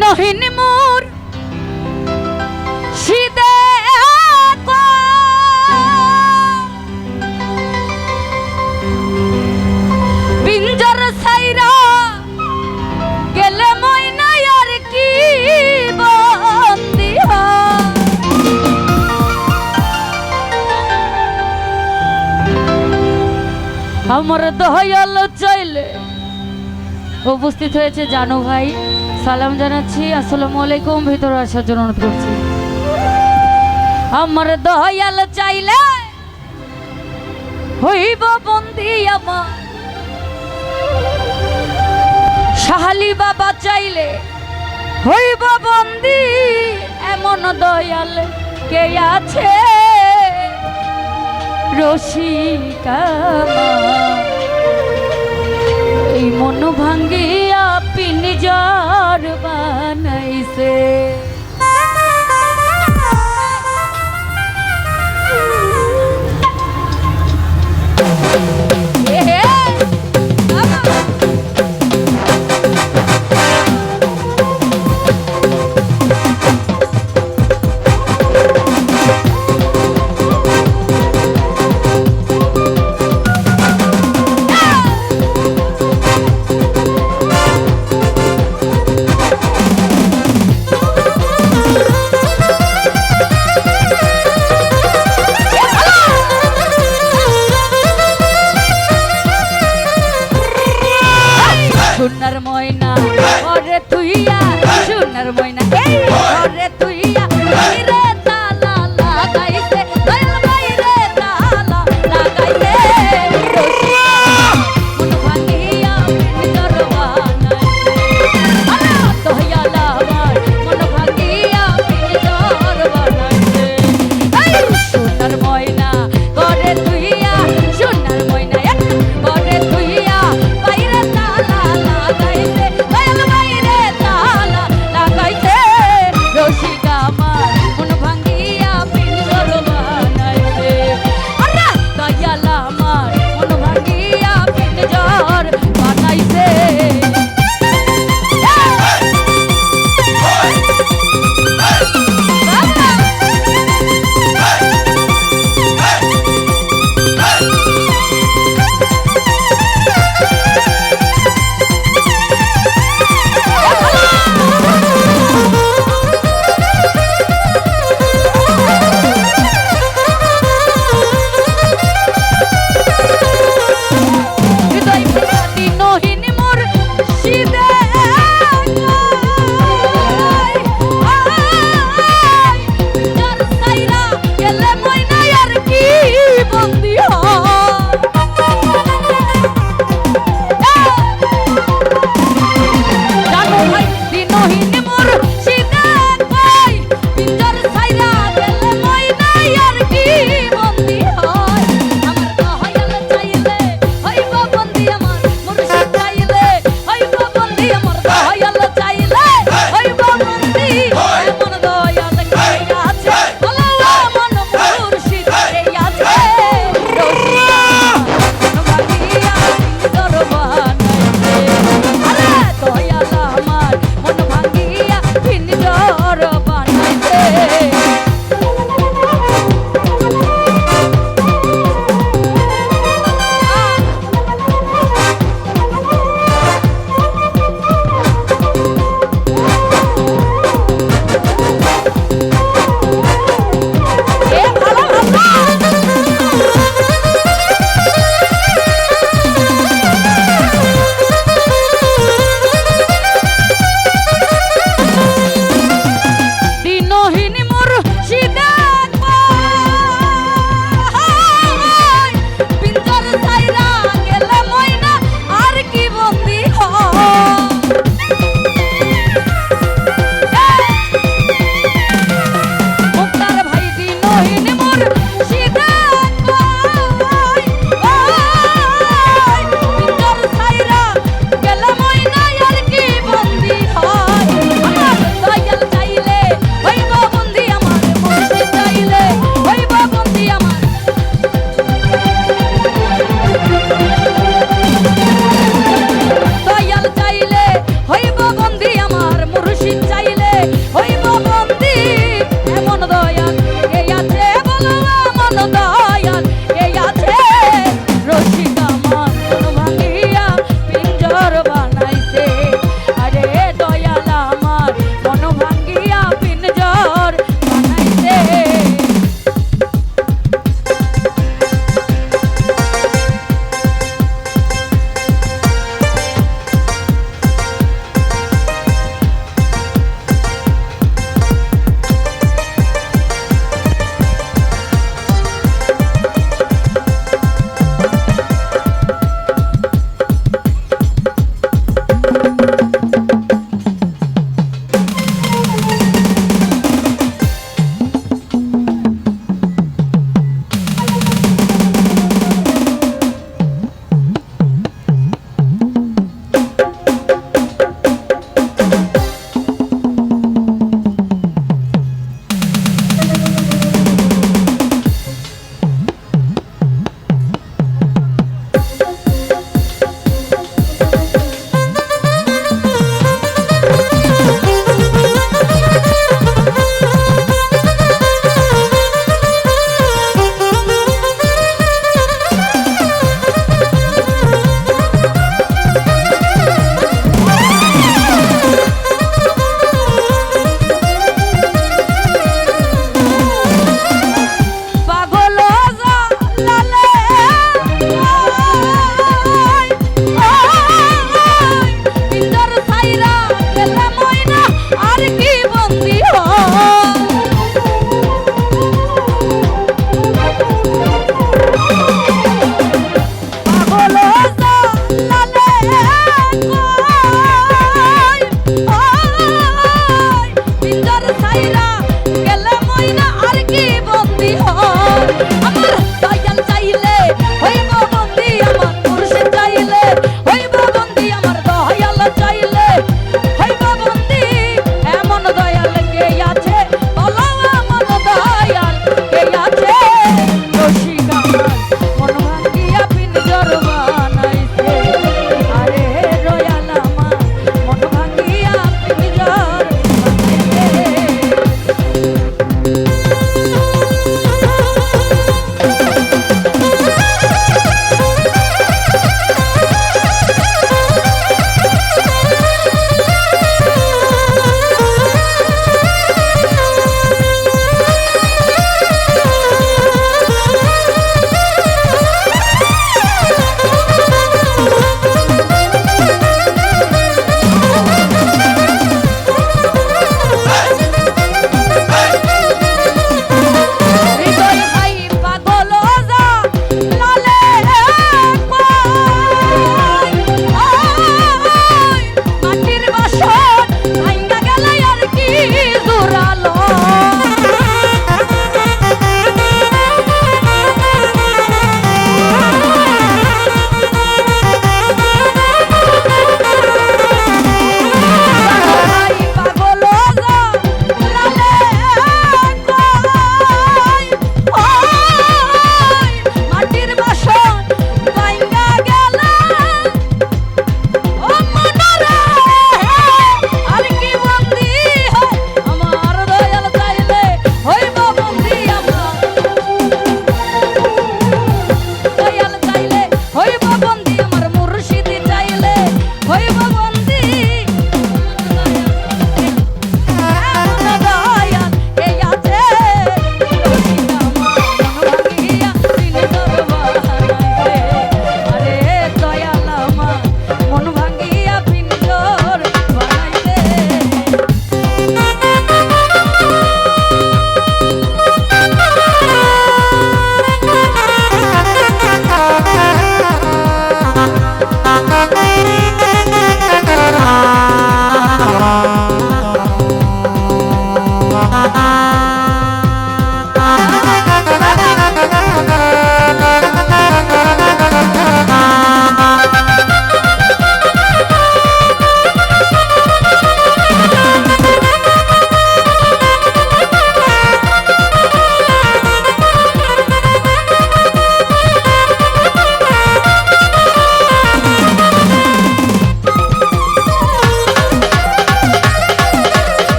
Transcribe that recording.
দিনহীন মোর শীতে পিঞ্জর সাইরা গেলে ময়না আর কি বন্দি আমার দয়াল চাইলে উপস্থিত হয়েছে জানু ভাই? সালাম জানাচ্ছি, আসসালামু আলাইকুম, ভিতরে আসার জন্য অনুরোধ করছি। আমার দয়াল চাইলে হইব বন্দি আমার। সাহালি বাবা চাইলে হইব বন্দি এমন দয়াল কে আছে? রসিকা এই মন ভাঙ্গিয়া জ্বর বানাইছে। সোনার ময়না ওরে তুইয়া